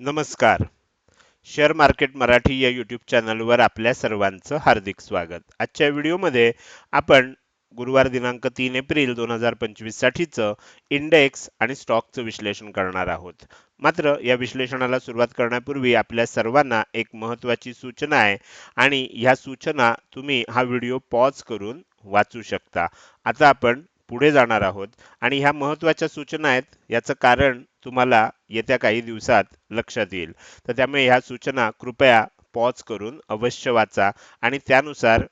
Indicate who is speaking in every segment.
Speaker 1: नमस्कार. Share market Marathi या YouTube चॅनलवर आपल्या सर्वांचं हार्दिक स्वागत. आजच्या व्हिडिओमध्ये आपण गुरुवार दिनांक तीन एप्रिल दोन हजार पंचवीससाठीचं इंडेक्स आणि स्टॉकचं विश्लेषण करणार आहोत. मात्र या विश्लेषणाला सुरुवात करण्यापूर्वी आपल्या सर्वांना एक महत्त्वाची सूचना आहे आणि ह्या सूचना तुम्ही हा व्हिडिओ पॉज करून वाचू शकता. आता आपण पुढे जाणार आहोत आणि ह्या महत्त्वाच्या सूचना आहेत. याचं कारण तुम्हाला येत्या काही दिवसात लक्षात येईल. तर त्यामुळे ह्या सूचना कृपया पॉज करून अवश्य वाचा आणि त्यानुसार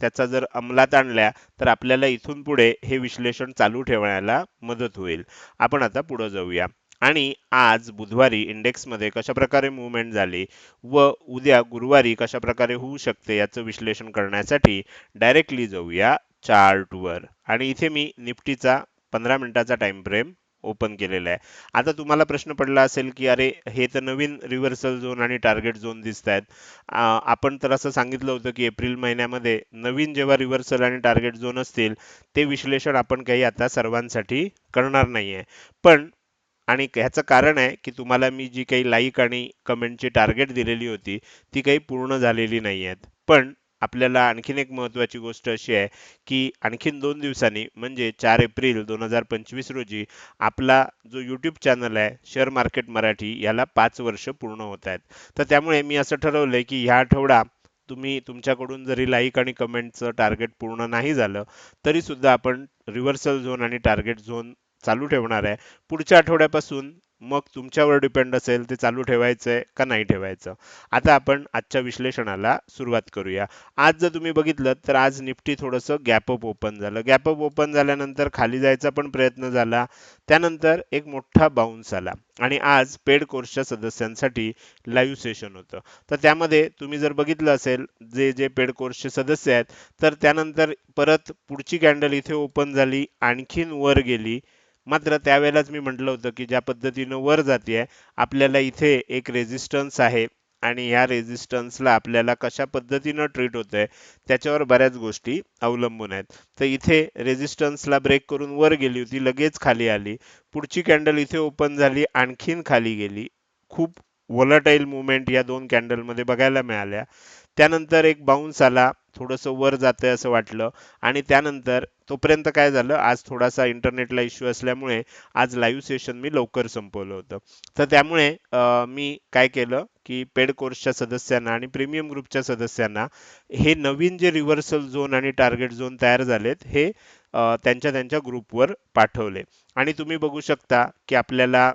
Speaker 1: त्याचा जर अंमलात आणल्या तर आपल्याला इथून पुढे हे विश्लेषण चालू ठेवण्याला मदत होईल. आपण आता पुढे जाऊया. आणि आज बुधवारी इंडेक्समध्ये कशा प्रकारे मुवमेंट झाली व उद्या गुरुवारी कशा प्रकारे होऊ शकते याचं विश्लेषण करण्यासाठी डायरेक्टली जाऊया चार्टवर आणि इथे मी निफ्टीचा पंधरा मिनिटाचा टाइम फ्रेम ओपन केलेलं आहे. आता तुम्हाला प्रश्न पडला असेल की अरे हे तर नवीन रिव्हर्सल झोन आणि टार्गेट झोन दिसत आहेत आपण तर असं सांगितलं होतं की एप्रिल महिन्यामध्ये नवीन जेव्हा रिव्हर्सल आणि टार्गेट झोन असतील ते विश्लेषण आपण काही आता सर्वांसाठी करणार नाही आहे पण आणि ह्याचं कारण आहे की तुम्हाला मी जी काही लाईक आणि कमेंटची टार्गेट दिलेली होती ती काही पूर्ण झालेली नाही आहेत पण आपल्याला आणखीन एक महत्त्वाची गोष्ट अशी आहे की आणखीन दोन दिवसांनी म्हणजे चार एप्रिल दोन हजार पंचवीस रोजी आपला जो यूट्यूब चॅनल आहे शेअर मार्केट मराठी याला पाच वर्ष पूर्ण होत आहेत. तर त्यामुळे मी असं ठरवलंय की ह्या आठवडा तुम्ही तुमच्याकडून जरी लाईक आणि कमेंटचं टार्गेट पूर्ण नाही झालं तरी सुद्धा आपण रिव्हर्सल झोन आणि टार्गेट झोन चालू ठेवणार आहे. पुढच्या आठवड्यापासून मग तुमच्यावर डिपेंड असेल ते चालू ठेवायचंय का नाही ठेवायचं. आता आपण आजच्या विश्लेषणाला सुरुवात करूया. आज जर तुम्ही बघितलं तर आज निफ्टी थोडंसं गॅपअप ओपन झालं. गॅपअप ओपन झाल्यानंतर खाली जायचा पण प्रयत्न झाला. त्यानंतर एक मोठा बाउन्स आला. आणि आज पेड कोर्सच्या सदस्यांसाठी लाईव्ह सेशन होतं. तर त्यामध्ये तुम्ही जर बघितलं असेल जे जे पेड कोर्सचे सदस्य आहेत तर त्यानंतर परत पुढची कॅन्डल इथे ओपन झाली आणखीन वर गेली. मात्र त्यावेळेलाच मी म्हटलं होतं की ज्या पद्धतीनं वर जाते आपल्याला इथे एक रेझिस्टन्स आहे आणि ह्या रेझिस्टन्सला आपल्याला कशा पद्धतीनं ट्रीट होत आहे त्याच्यावर बऱ्याच गोष्टी अवलंबून आहेत. तर इथे रेझिस्टन्सला ब्रेक करून वर गेली होती लगेच खाली आली. पुढची कॅन्डल इथे ओपन झाली आणखीन खाली गेली. खूप वॉलटाईल मुवमेंट या दोन कॅन्डलमध्ये बघायला मिळाल्या. त्यानंतर एक बाउन्स आला. थोडंसं वर जातंय असं वाटलं. आणि त्यानंतर तोपर्यंत काय झालं? आज थोडासा इंटरनेटला इश्यू असल्यामुळे आज लाईव्ह सेशन मी लवकर संपवलं होतं. तर त्यामुळे मी काय केलं की पेड कोर्सच्या सदस्यांना आणि प्रीमियम ग्रुपच्या सदस्यांना हे नवीन जे रिव्हर्सल झोन आणि टार्गेट झोन तयार झालेत हे त्यांच्या त्यांच्या ग्रुपवर पाठवले. आणि तुम्ही बघू शकता की आपल्याला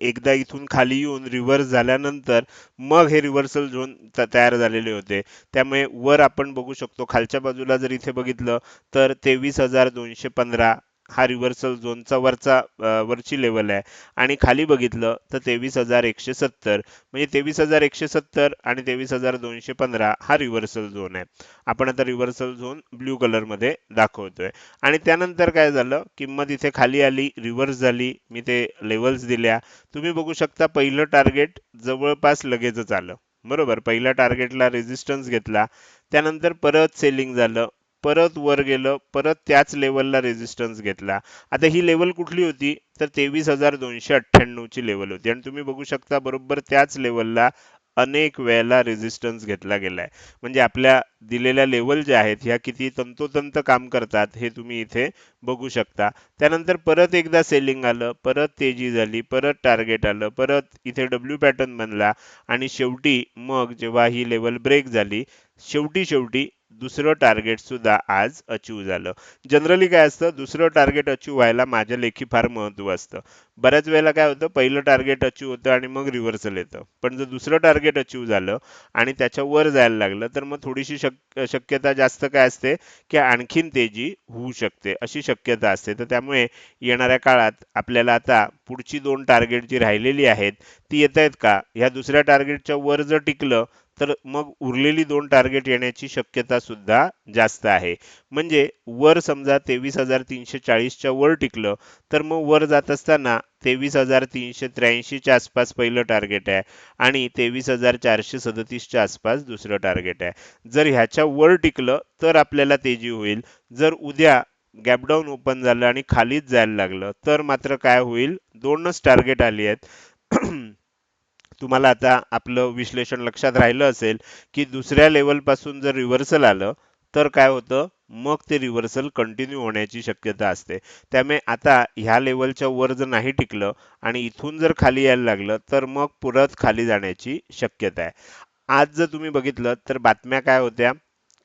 Speaker 1: एकदा इथून खाली येऊन रिव्हर्स झाल्यानंतर मग हे रिव्हर्सल झोन तयार झालेले होते. त्यामुळे वर आपण बघू शकतो खालच्या बाजूला जर इथे बघितलं तर तेवीस हजार दोनशे पंधरा हा रिव्हर्सल झोनचा वरचा वरची लेवल आहे. आणि खाली बघितलं तर तेवीस हजार एकशे सत्तर म्हणजे तेवीस हजार एकशे सत्तर आणि तेवीस हजार दोनशे पंधरा हा रिव्हर्सल झोन आहे. आपण आता रिव्हर्सल झोन ब्ल्यू कलरमध्ये दाखवतोय. आणि त्यानंतर काय झालं? किंमत इथे खाली आली रिव्हर्स झाली. मी ते लेवल्स दिल्या. तुम्ही बघू शकता पहिलं टार्गेट जवळपास लगेचच आलं. बरोबर? पहिल्या टार्गेटला रेजिस्टन्स घेतला. त्यानंतर परत सेलिंग झालं. परत वर गेलं परत त्याच लेवलला रेजिस्टन्स घेतला. आता ही लेवल कुठली होती? तर तेवीस हजार दोनशे अठ्ठ्याण्णव ची लेवल होती. आणि तुम्ही बघू शकता बरोबर त्याच लेवलला अनेक वेळेला रेजिस्टन्स घेतला गेलाय. म्हणजे आपल्या दिलेल्या लेवल ज्या आहेत ह्या किती तंतोतंत काम करतात हे तुम्ही इथे बघू शकता. त्यानंतर परत एकदा सेलिंग आलं परत तेजी झाली परत टार्गेट आलं परत इथे डब्ल्यू पॅटर्न बनला. आणि शेवटी मग जेव्हा ही लेवल ब्रेक झाली शेवटी शेवटी दुसरं टार्गेट सुद्धा आज अचीव झालं. जनरली काय असतं दुसरं टार्गेट अचीव व्हायला माझ्या लेखी फार महत्त्व असतं. बऱ्याच वेळेला काय होतं पहिलं टार्गेट अचीव होतं आणि मग रिव्हर्सल येतं. पण जर दुसरं टार्गेट अचीव झालं आणि त्याच्यावर जायला लागलं तर मग थोडीशी शक शक्यता जास्त काय असते की आणखीन तेजी होऊ शकते अशी शक्यता असते. तर त्यामुळे येणाऱ्या काळात आपल्याला आता पुढची दोन टार्गेट जी राहिलेली आहेत ती येत आहेत का? ह्या दुसऱ्या टार्गेटच्या वर जर टिकलं तर मग उरलेली दोन टार्गेट येण्याची शक्यता सुद्धा जास्त आहे. म्हणजे वर समजा तेवीस हजार तीनशे चाळीसच्या वर टिकलं तर मग वर जात असताना तेवीस हजार तीनशे त्र्याऐंशीच्या आसपास पहिलं टार्गेट आहे आणि तेवीस हजार चारशे सदतीसच्या आसपास दुसरं टार्गेट आहे. जर ह्याच्या वर टिकलं तर आपल्याला तेजी होईल. जर उद्या गॅपडाऊन ओपन झालं आणि खालीच जायला लागलं तर मात्र काय होईल? दोनच टार्गेट आली आहेत. तुम्हाला आता आपलं विश्लेषण लक्षात राहिलं असेल की दुसऱ्या लेवलपासून जर रिव्हर्सल आलं तर काय होतं? मग ते रिव्हर्सल कंटिन्यू होण्याची शक्यता असते. त्यामुळे आता ह्या लेवलच्या वर जर नाही टिकलं आणि इथून जर खाली यायला लागलं तर मग परत खाली जाण्याची शक्यता आहे. आज जर तुम्ही बघितलं तर बातम्या काय होत्या?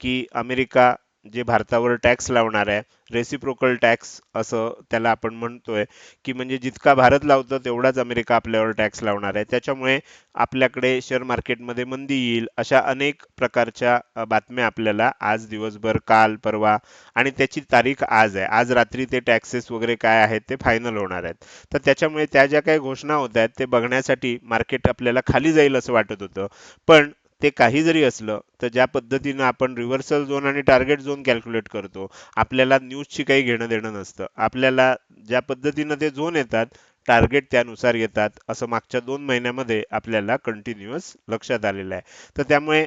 Speaker 1: की अमेरिका जे भारतावर टॅक्स लावणार आहे रेसिप्रोकल टॅक्स असं त्याला आपण म्हणतोय की म्हणजे जितका भारत लावतो तेवढाच अमेरिका आपल्यावर टॅक्स लावणार आहे. त्याच्यामुळे आपल्याकडे शेअर मार्केटमध्ये मंदी येईल अशा अनेक प्रकारच्या बातम्या आपल्याला आज दिवसभर काल परवा आणि त्याची तारीख आज आहे. आज रात्री ते टॅक्सेस वगैरे काय आहेत ते फायनल होणार आहेत. तर त्याच्यामुळे त्या ज्या काही घोषणा होत आहेत ते बघण्यासाठी मार्केट आपल्याला खाली जाईल असं वाटत होतं. पण ते काही जरी असलं तर ज्या पद्धतीनं आपण रिव्हर्सल झोन आणि टार्गेट झोन कॅल्क्युलेट करतो आपल्याला न्यूजची काही घेणं देणं नसतं. आपल्याला ज्या पद्धतीनं ते झोन येतात टार्गेट त्यानुसार येतात असं मागच्या दोन महिन्यामध्ये आपल्याला कंटिन्युअस लक्षात आलेलं आहे. तर त्यामुळे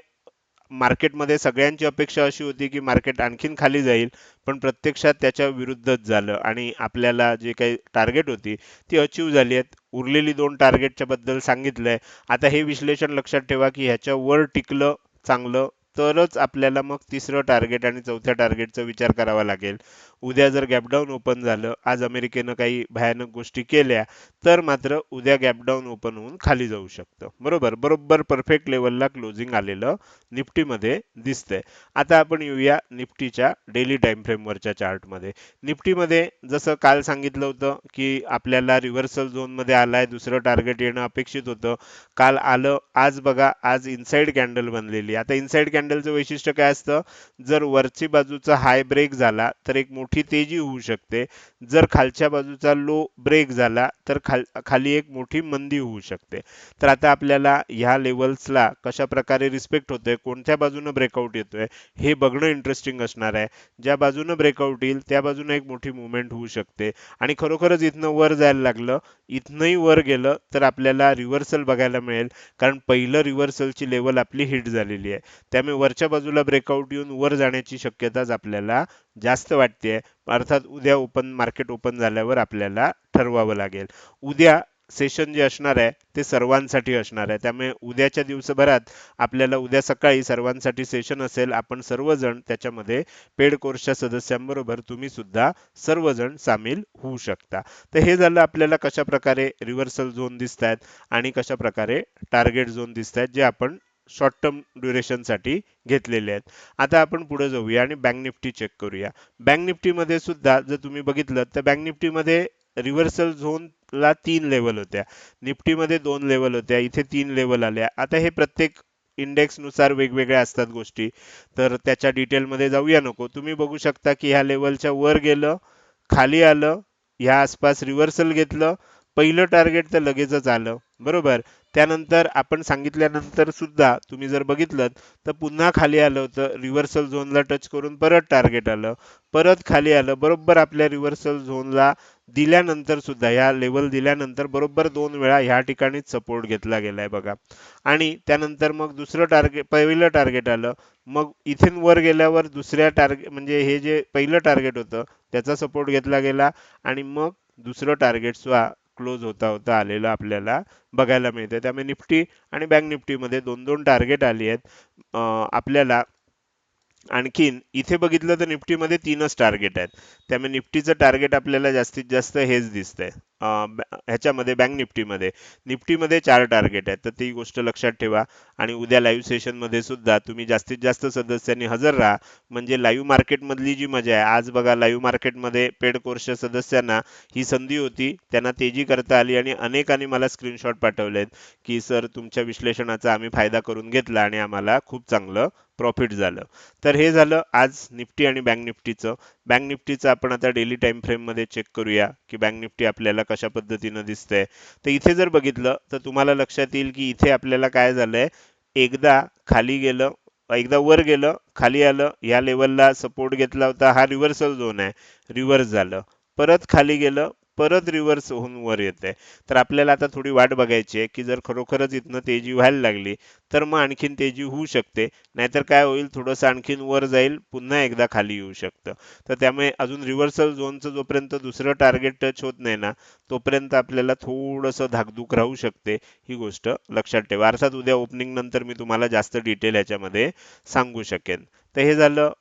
Speaker 1: मार्केटमध्ये सगळ्यांची अपेक्षा अशी होती की मार्केट आणखीन खाली जाईल पण प्रत्यक्षात त्याच्या विरुद्धच झालं आणि आपल्याला जे काही टार्गेट होती ती अचीव झाली आहेत. उरलेली दोन टार्गेटच्या बद्दल सांगितलंय. आता हे विश्लेषण लक्षात ठेवा की ह्याच्यावर टिकलं चांगलं तरच आपल्याला मग तिसरं टार्गेट आणि चौथ्या टार्गेटचा विचार करावा लागेल. उद्या जर गॅपडाऊन ओपन झालं आज अमेरिकेनं काही भयानक गोष्टी केल्या तर मात्र उद्या गॅपडाऊन ओपन होऊन खाली जाऊ शकतं. बरोबर? बरोबर परफेक्ट लेवलला क्लोजिंग आलेलं निफ्टीमध्ये दिसतंय. आता आपण येऊया निफ्टीच्या डेली टाइम फ्रेमवरच्या चार्टमध्ये निफ्टीमध्ये जसं काल सांगितलं होतं की आपल्याला रिव्हर्सल झोनमध्ये आलाय दुसरं टार्गेट येणं अपेक्षित होतं. काल आलं आज बघा आज इनसाइड कॅन्डल बनलेली आता इनसाइड कॅन्डलचं वैशिष्ट्य काय असतं? जर वरची बाजूचा हाय ब्रेक झाला तर एक मोठी तेजी होऊ शकते. जर खालच्या बाजूचा लो ब्रेक झाला तर खाल खाली एक मोठी मंदी होऊ शकते. तर आता आपल्याला ह्या लेवल्सला कशा प्रकारे रिस्पेक्ट होतोय कोणत्या बाजूनं ब्रेकआउट येतोय? हे बघणं इंटरेस्टिंग असणार आहे. ज्या बाजूनं ब्रेकआउट येईल त्या बाजूनं एक मोठी मुवमेंट होऊ शकते. आणि खरोखरच इथनं वर जायला लागलं इथनंही वर गेलं तर आपल्याला रिव्हर्सल बघायला मिळेल. कारण पहिलं रिव्हर्सलची लेवल आपली हिट झालेली आहे. त्यामुळे वरच्या बाजूला ब्रेकआउट येऊन वर जाण्याची शक्यताच आपल्याला जास्त वाटते. अर्थात उद्या ओपन मार्केट ओपन झाल्यावर आपल्याला ठरवावं लागेल. उद्या सेशन जे असणार आहे ते सर्वांसाठी असणार आहे. त्यामुळे उद्याच्या दिवसभरात आपल्याला उद्या सकाळी सर्वांसाठी सेशन असेल. आपण सर्वजण त्याच्यामध्ये पेड कोर्सच्या सदस्यांबरोबर तुम्ही सुद्धा सर्वजण सामील होऊ शकता. तर हे झालं आपल्याला कशा प्रकारे रिव्हर्सल झोन दिसत आहेत आणि कशा प्रकारे टार्गेट झोन दिसत आहेत जे आपण शॉर्ट टर्म ड्युरेशनसाठी घेतलेले आहेत. आता आपण पुढे जाऊया आणि बँक निफ्टी चेक करूया. बँक निफ्टीमध्ये सुद्धा जर तुम्ही बघितलं तर बँक निफ्टीमध्ये रिव्हर्सल झोनला तीन लेवल होत्या. निफ्टीमध्ये दोन लेवल होत्या इथे तीन लेवल आल्या. आता हे प्रत्येक इंडेक्सनुसार वेगवेगळ्या असतात गोष्टी. तर त्याच्या डिटेलमध्ये जाऊया नको. तुम्ही बघू शकता की ह्या लेवलच्या वर गेलं खाली आलं ह्या आसपास रिव्हर्सल घेतलं पहिलं टार्गेट तर लगेचच आलं. बरोबर? त्यानंतर आपण सांगितल्यानंतर सुद्धा तुम्ही जर बघितलं तर पुन्हा खाली आलं होतं रिव्हर्सल झोनला टच करून परत टार्गेट आलं. परत खाली आलं बरोबर आपल्या रिव्हर्सल झोनला दिल्यानंतर सुद्धा ह्या लेवल दिल्यानंतर बरोबर दोन वेळा ह्या ठिकाणीच सपोर्ट घेतला गेलाय बघा. आणि त्यानंतर मग दुसरं टार्गेट पहिलं टार्गेट आलं. मग इथून वर गेल्यावर दुसऱ्या टार्गेट म्हणजे हे जे पहिलं टार्गेट होतं त्याचा सपोर्ट घेतला गेला. आणि मग दुसरं टार्गेट सुद्धा क्लोज होता होता आलेलं आपल्याला बघायला मिळतं त्यामुळे निफ्टी आणि बँक निफ्टीमध्ये दोन दोन टार्गेट आली आहेत. अं, आपल्याला आणखीन इथे बघितलं तर निफ्टीमध्ये तीनच टार्गेट आहेत. त्यामुळे निफ्टीचं टार्गेट आपल्याला जास्तीत जास्त हेच दिसतंय. ह्याच्यामध्ये बँक निफ्टीमध्ये. निफ्टीमध्ये चार टार्गेट आहेत तर ती गोष्ट लक्षात ठेवा. आणि उद्या लाईव्ह सेशनमध्ये सुद्धा तुम्ही जास्तीत जास्त सदस्यांनी हजर राहा. म्हणजे लाईव्ह मार्केटमधली जी मजा आहे आज बघा लाईव्ह मार्केटमध्ये पेड कोर्सच्या सदस्यांना ही संधी होती. त्यांना तेजी करता आली आणि अनेकांनी मला स्क्रीनशॉट पाठवलेत की सर तुमच्या विश्लेषणाचा आम्ही फायदा करून घेतला आणि आम्हाला खूप चांगलं प्रॉफिट झालं. तर हे झालं आज निफ्टी आणि बँक निफ्टीचं. बँक निफ्टीचं आपण आता डेली टाइम फ्रेममध्ये चेक करूया की बँक निफ्टी आपल्याला कशा पद्धतीनं दिसतंय. तर इथे जर बघितलं तर तुम्हाला लक्षात येईल की इथे आपल्याला काय झालंय. एकदा खाली गेलं एकदा वर गेलं खाली आलं या लेवलला सपोर्ट घेतला होता. हा रिव्हर्सल झोन आहे. रिव्हर्स झालं. परत खाली गेलं परत रिव्हर्स होऊन वर येते. तर आपल्याला आता थोडी वाट बघायची आहे की जर खरोखरच इथनं तेजी व्हायला लागली तर मग आणखीन तेजी होऊ शकते. नाहीतर काय होईल? थोडंसं आणखीन वर जाईल पुन्हा एकदा खाली येऊ शकतं. तर त्यामुळे अजून रिव्हर्सल झोनचं जोपर्यंत दुसरं टार्गेट टच होत नाही ना तोपर्यंत आपल्याला थोडंसं धाकधूक राहू शकते. ही गोष्ट लक्षात ठेवा. अर्थात उद्या ओपनिंग नंतर मी तुम्हाला जास्त डिटेल याच्यामध्ये सांगू शकेन. तर हे झालं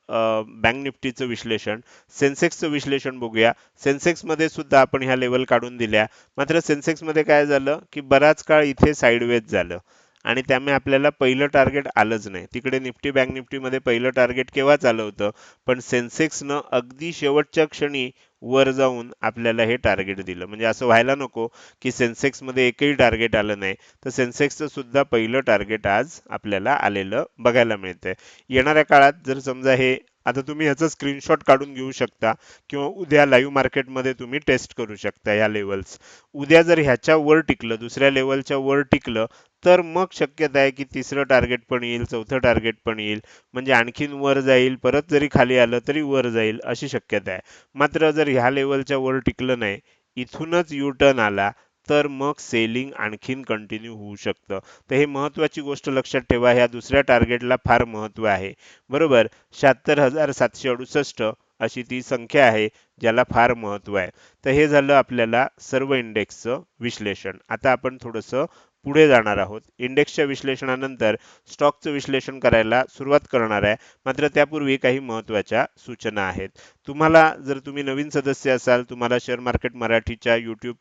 Speaker 1: बँक निफ्टीचं विश्लेषण. सेन्सेक्सचं विश्लेषण बघूया. सेन्सेक्समध्ये सुद्धा आपण ह्या लेवल काढून दिल्या. मात्र सेन्सेक्समध्ये काय झालं की बराच काळ इथे साईडवेज झालं. आणि त्यामुळे आपल्याला पहिलं टार्गेट आलंच नाही. तिकडे निफ्टी बँक निफ्टीमध्ये पहिलं टार्गेट केव्हाच आलं होतं? पण सेन्सेक्सनं अगदी शेवटच्या क्षणी वर जाऊन आपल्याला हे टार्गेट दिलं. म्हणजे असं व्हायला नको की सेन्सेक्समध्ये एकही टार्गेट आलं नाही. तर सेन्सेक्सचं सुद्धा पहिलं टार्गेट आज आपल्याला आलेलं बघायला मिळतंय. येणाऱ्या काळात जर समजा हे आता तुम्ही ह्याचं स्क्रीनशॉट काढून घेऊ शकता किंवा उद्या लाईव्ह मार्केटमध्ये तुम्ही टेस्ट करू शकता ह्या लेवल्स उद्या जर ह्याच्या वर टिकलं दुसऱ्या लेवलच्या वर टिकलं तर मग शक्यता आहे की तिसरं टार्गेट पण येईल चौथं टार्गेट पण येईल. म्हणजे आणखीन वर जाईल परत जरी खाली आलं तरी वर जाईल अशी शक्यता आहे. मात्र जर ह्या लेवलच्या वर टिकलं नाही इथूनच यू टर्न आला तर मग सेलिंग आणखीन कंटिन्यू होऊ शकतं. तर हे महत्वाची गोष्ट लक्षात ठेवा ह्या दुसऱ्या टार्गेटला फार महत्त्व आहे. बरोबर? शहात्तर हजार सातशे अडुसष्ट अशी ती संख्या आहे ज्याला फार महत्त्व आहे. तर हे झालं आपल्याला सर्व इंडेक्सचं विश्लेषण. आता आपण थोडंसं पुढे जाणार आहोत. इंडेक्सच्या विश्लेषणानंतर स्टॉकचं विश्लेषण करायला सुरुवात करणार आहे. मात्र त्यापूर्वी काही महत्त्वाच्या सूचना आहेत. तुम्हाला जर तुम्ही नवीन सदस्य असाल तुम्हाला शेअर मार्केट मराठीच्या यूट्यूब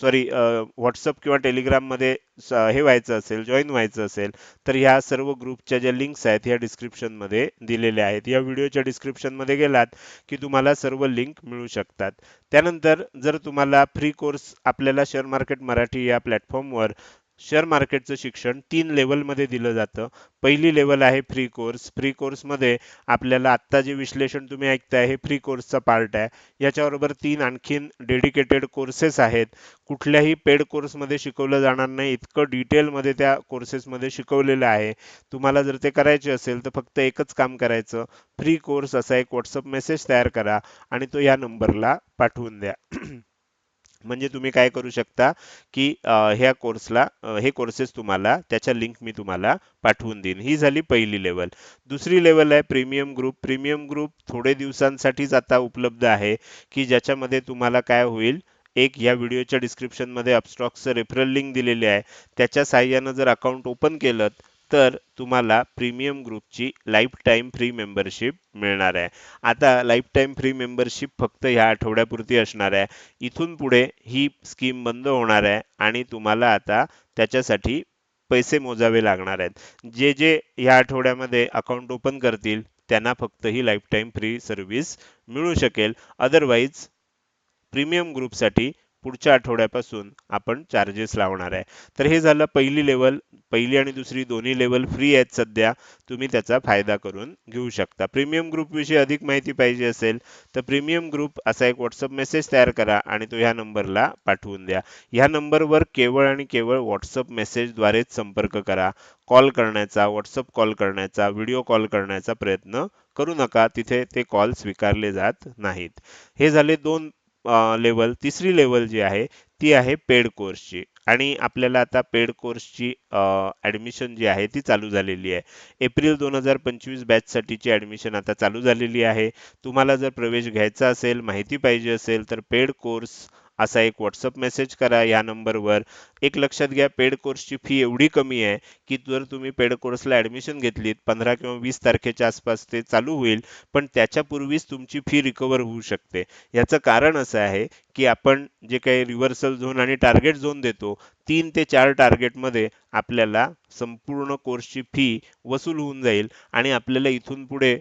Speaker 1: सॉरी व्हॉट्सअप किंवा टेलिग्राममध्ये हे व्हायचं असेल जॉईन व्हायचं असेल तर ह्या सर्व ग्रुपच्या ज्या लिंक्स आहेत ह्या डिस्क्रिप्शनमध्ये दिलेल्या आहेत. या व्हिडिओच्या डिस्क्रिप्शनमध्ये गेलात की तुम्हाला सर्व लिंक मिळू शकतात. त्यानंतर जर तुम्हाला फ्री कोर्स आपल्याला शेअर मार्केट मराठी या प्लॅटफॉर्मवर शेअर मार्केटचं शिक्षण तीन लेवलमध्ये दिलं जातं. पहिली लेवल आहे फ्री कोर्स फ्री कोर्समध्ये आपल्याला आत्ता जे विश्लेषण तुम्ही ऐकताय हे फ्री कोर्सचा पार्ट आहे. याच्याबरोबर तीन आणखीन डेडिकेटेड कोर्सेस आहेत. कुठल्याही पेड कोर्समध्ये शिकवलं जाणार नाही. इतकं डिटेलमध्ये त्या कोर्सेसमध्ये शिकवलेलं आहे. तुम्हाला जर ते करायचे असेल तर फक्त एकच काम करायचं. फ्री कोर्स असा एक व्हॉट्सअप मेसेज तयार करा आणि तो या नंबरला पाठवून द्या. म्हणजे तुम्ही काय करू शकता की ह्या कोर्सला हे कोर्सेस तुम्हाला त्याच्या लिंक मी तुम्हाला पाठवून देईन. ही झाली पहिली लेवल दुसरी लेवल आहे प्रीमियम ग्रुप प्रीमियम ग्रुप थोडे दिवसांसाठीच आता उपलब्ध आहे की ज्याच्यामध्ये तुम्हाला काय होईल एक या व्हिडिओच्या डिस्क्रिप्शनमध्ये अपस्टॉक्सचं रेफरल लिंक दिलेली आहे. त्याच्या साह्यानं जर अकाउंट ओपन केलं तर तुम्हाला प्रीमियम ग्रुपची लाईफ टाईम फ्री मेंबरशिप मिळणार आहे. आता लाईफ टाईम फ्री मेंबरशिप फक्त ह्या आठवड्यापुरती असणार आहे. इथून पुढे ही स्कीम बंद होणार आहे आणि तुम्हाला आता त्याच्यासाठी पैसे मोजावे लागणार आहेत. जे जे ह्या आठवड्यामध्ये अकाउंट ओपन करतील त्यांना फक्त ही लाईफ टाईम फ्री सर्व्हिस मिळू शकेल. अदरवाईज प्रीमियम ग्रुपसाठी पुढच्या आठवड्यापासून आपण चार्जेस लावणार आहे. तर हे झालं पहिली लेवल पहिली आणि दुसरी दोन्ही लेवल फ्री आहेत सध्या. तुम्ही त्याचा फायदा करून घेऊ शकता. प्रीमियम ग्रुपविषयी अधिक माहिती पाहिजे असेल तर प्रीमियम ग्रुप असा एक व्हॉट्सअप मेसेज तयार करा आणि तो ह्या नंबरला पाठवून द्या. ह्या नंबरवर केवळ आणि केवळ व्हॉट्सअप मेसेजद्वारेच संपर्क करा. कॉल करण्याचा व्हॉट्सअप कॉल करण्याचा व्हिडिओ कॉल करण्याचा प्रयत्न करू नका. तिथे ते कॉल स्वीकारले जात नाहीत. हे झाले दोन लेवल तिसरी लेवल जी आहे ती आहे पेड कोर्सची आणि आपल्याला आता पेड कोर्सची ॲडमिशन जी आहे ती चालू झालेली आहे. एप्रिल दोन हजार पंचवीस बॅचसाठीची ॲडमिशन आता चालू झालेली आहे. तुम्हाला जर प्रवेश घ्यायचा असेल माहिती पाहिजे असेल तर पेड कोर्स असा एक व्हॉट्सअप मेसेज करा. या नंबरवर एक लक्षात घ्या पेड कोर्सची फी एवढी कमी आहे की जर तुम्ही पेड कोर्सला ॲडमिशन घेतलीत पंधरा किंवा वीस तारखेच्या आसपास ते चालू होईल पण त्याच्यापूर्वीच तुमची फी रिकवर होऊ शकते. याचं कारण असं आहे की आपण जे काही रिव्हर्सल झोन आणि टार्गेट झोन देतो तीन ते चार टार्गेटमध्ये आपल्याला संपूर्ण कोर्सची फी वसूल होऊन जाईल आणि आपल्याला इथून पुढे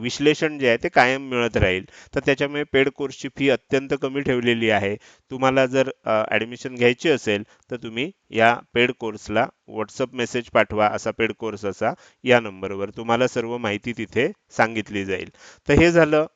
Speaker 1: विश्लेषण जे आहे ते कायम मिळत राहील. तर त्याच्यामुळे पेड कोर्सची फी अत्यंत कमी ठेवलेली आहे. तुम्हाला जर ॲडमिशन घ्यायची असेल तर तुम्ही या पेड कोर्सला व्हॉट्सअप मेसेज पाठवा असा पेड कोर्स असा या नंबरवर तुम्हाला सर्व माहिती तिथे सांगितली जाईल. तर हे झालं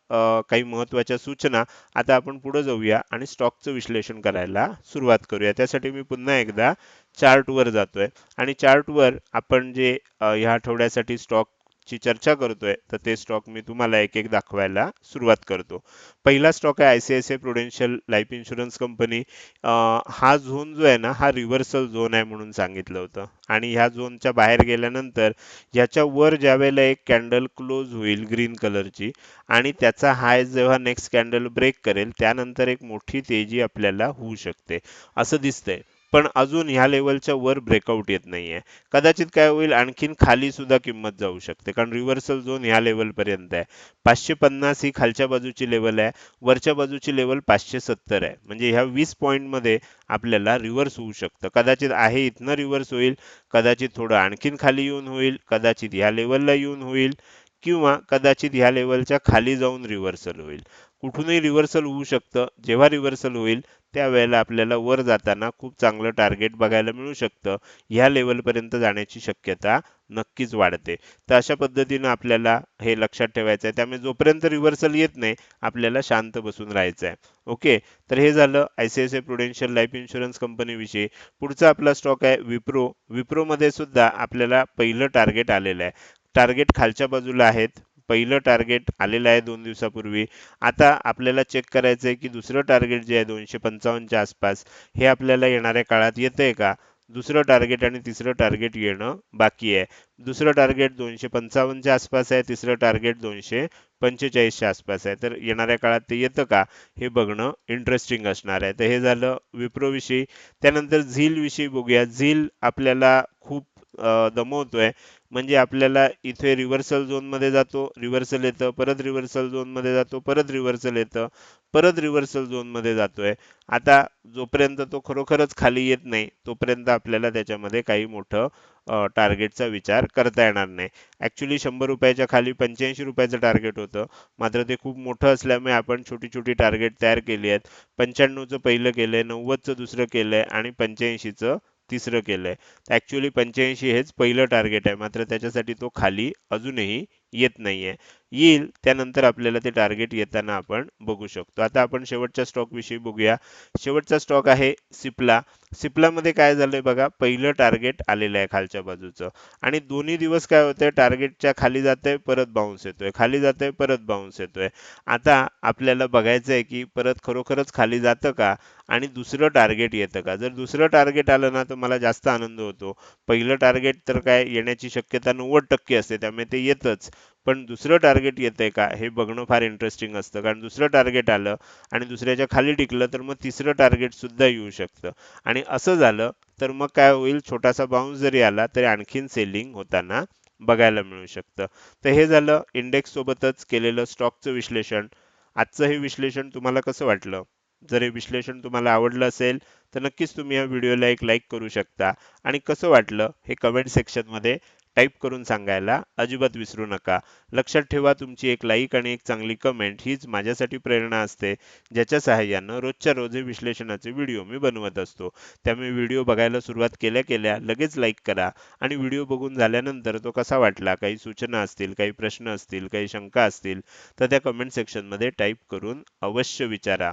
Speaker 1: काही महत्त्वाच्या सूचना. आता आपण पुढे जाऊया आणि स्टॉकचं विश्लेषण करायला सुरुवात करूया. त्यासाठी मी पुन्हा एकदा चार्टवर जातोय. आणि चार्टवर आपण जे ह्या आठवड्यासाठी स्टॉक ची चर्चा करतोय तर ते स्टॉक मी तुम्हाला एक एक दाखवायला सुरुवात करतो. पहिला स्टॉक आहे ICICI Prudential life insurance company हा झोन जो आहे ना हा रिव्हर्सल झोन आहे म्हणून सांगितलं होतं. आणि ह्या झोनच्या बाहेर गेल्यानंतर ह्याच्या वर ज्यावेळेला एक कॅन्डल क्लोज होईल ग्रीन कलरची आणि त्याचा हाय जेव्हा नेक्स्ट कॅन्डल ब्रेक करेल त्यानंतर एक मोठी तेजी आपल्याला होऊ शकते. असं दिसतंय. पण अजून ह्या लेवलच्या वर ब्रेकआउट येत नाहीये. कदाचित काय होईल आणखीन खाली सुद्धा किंमत जाऊ शकते. कारण रिव्हर्सल झोन ह्या लेवल पर्यंत आहे. पाचशे पन्नास ही खालच्या बाजूची लेवल आहे. वरच्या बाजूची लेवल पाचशे सत्तर आहे. म्हणजे ह्या वीस पॉईंटमध्ये आपल्याला रिव्हर्स होऊ शकतं. कदाचित आहे इथनं रिव्हर्स होईल. कदाचित थोडं आणखीन खाली येऊन होईल. कदाचित ह्या लेवलला येऊन होईल. किंवा कदाचित ह्या लेवलच्या खाली जाऊन रिव्हर्सल होईल. कुठूनही रिव्हर्सल होऊ शकतं. जेव्हा रिव्हर्सल होईल त्यावेळेला आपल्याला वर जाताना खूप चांगलं टार्गेट बघायला मिळू शकतं. ह्या लेवलपर्यंत जाण्याची शक्यता नक्कीच वाढते. तर अशा पद्धतीनं आपल्याला हे लक्षात ठेवायचं आहे त्यामुळे जोपर्यंत रिव्हर्सल येत नाही आपल्याला शांत बसून राहायचं आहे ओके? तर हे झालं आयसीआयसीआय प्रुडेन्शियल लाईफ इन्शुरन्स कंपनीविषयी पुढचा आपला स्टॉक आहे विप्रो. विप्रोमध्ये सुद्धा आपल्याला पहिलं टार्गेट आलेलं आहे. टार्गेट खालच्या बाजूला आहेत. पहिलं टार्गेट आलेलं आहे दोन दिवसापूर्वी. आता आपल्याला चेक करायचं आहे की दुसरं टार्गेट जे आहे दोनशे पंचावन्नच्या आसपास हे आपल्याला येणाऱ्या काळात येतंय का? दुसरं टार्गेट आणि तिसरं टार्गेट येणं बाकी आहे. दुसरं टार्गेट दोनशे पंचावन्नच्या आसपास आहे तिसरं टार्गेट दोनशे पंचेचाळीसच्या आसपास आहे. तर येणाऱ्या काळात ते येतं का? हे बघणं इंटरेस्टिंग असणार आहे. तर हे झालं विप्रोविषयी त्यानंतर झील विषयी बघूया. झील आपल्याला खूप दमवतोय. म्हणजे आपल्याला इथे रिव्हर्सल झोनमध्ये जातो रिव्हर्सल येतं परत रिव्हर्सल झोनमध्ये जातो परत रिव्हर्सल येतं परत रिव्हर्सल झोनमध्ये जातोय. आता जोपर्यंत तो खरोखरच खाली येत नाही तोपर्यंत आपल्याला त्याच्यामध्ये काही मोठं टार्गेटचा विचार करता येणार नाही. ॲक्च्युली शंभर रुपयाच्या खाली पंच्याऐंशी रुपयाचं टार्गेट होतं. मात्र ते खूप मोठं असल्यामुळे आपण छोटी छोटी टार्गेट तयार केली आहेत. पंच्याण्णवचं पहिलं केलंय नव्वदचं दुसरं केलंय आणि पंच्याऐंशीचं तिसरं केलंय. ॲक्च्युली पंच्याऐंशी हेच पहिलं टार्गेट आहे. मात्र त्याच्यासाठी तो खाली अजूनही येत नाहीये. येईल त्यानंतर आपल्याला ते टार्गेट येताना आपण बघू शकतो. आता आपण शेवटच्या स्टॉक विषयी बघूया. शेवटचा स्टॉक आहे सिप्ला. सिप्लामध्ये काय झालंय बघा पहिलं टार्गेट आलेलं आहे खालच्या बाजूचं. आणि दोन्ही दिवस काय होतंय टार्गेटच्या खाली जातंय परत बाउन्स येतोय. खाली जातंय परत बाउन्स येतोय. आता आपल्याला बघायचं आहे की परत खरोखरच खाली जातं का आणि दुसरं टार्गेट येतं का? जर दुसरं टार्गेट आलं ना तर मला जास्त आनंद होतो. पहिलं टार्गेट तर काय येण्याची शक्यता नव्वद टक्के असते त्यामुळे ते येतच. पण दुसरं टार्गेट येतंय का हे बघणं फार इंटरेस्टिंग असतं. कारण दुसरं टार्गेट आलं आणि दुसऱ्याच्या खाली टिकलं तर मग तिसरं टार्गेट सुद्धा येऊ शकतं. आणि असं झालं तर मग काय होईल छोटासा बाउन्स जरी आला तरी आणखीन सेलिंग होताना बघायला मिळू शकतं. तर हे झालं इंडेक्स सोबतच केलेलं स्टॉकचं विश्लेषण. आजचं हे विश्लेषण तुम्हाला कसं वाटलं? जर हे विश्लेषण तुम्हाला आवडलं असेल तर नक्कीच तुम्ही या व्हिडिओला एक लाईक करू शकता. आणि कसं वाटलं हे कमेंट सेक्शनमध्ये टाईप करून सांगायला अजिबात विसरू नका. लक्षात ठेवा तुमची एक लाईक आणि एक चांगली कमेंट हीच माझ्यासाठी प्रेरणा असते ज्याच्या सहाय्यानं रोजच्या रोज विश्लेषणाचे व्हिडिओ मी बनवत असतो. त्यामुळे व्हिडिओ बघायला सुरुवात केल्या केल्या लगेच लाईक करा आणि व्हिडिओ बघून झाल्यानंतर तो कसा वाटला काही सूचना असतील काही प्रश्न असतील काही शंका असतील तर त्या कमेंट सेक्शनमध्ये टाईप करून अवश्य विचारा.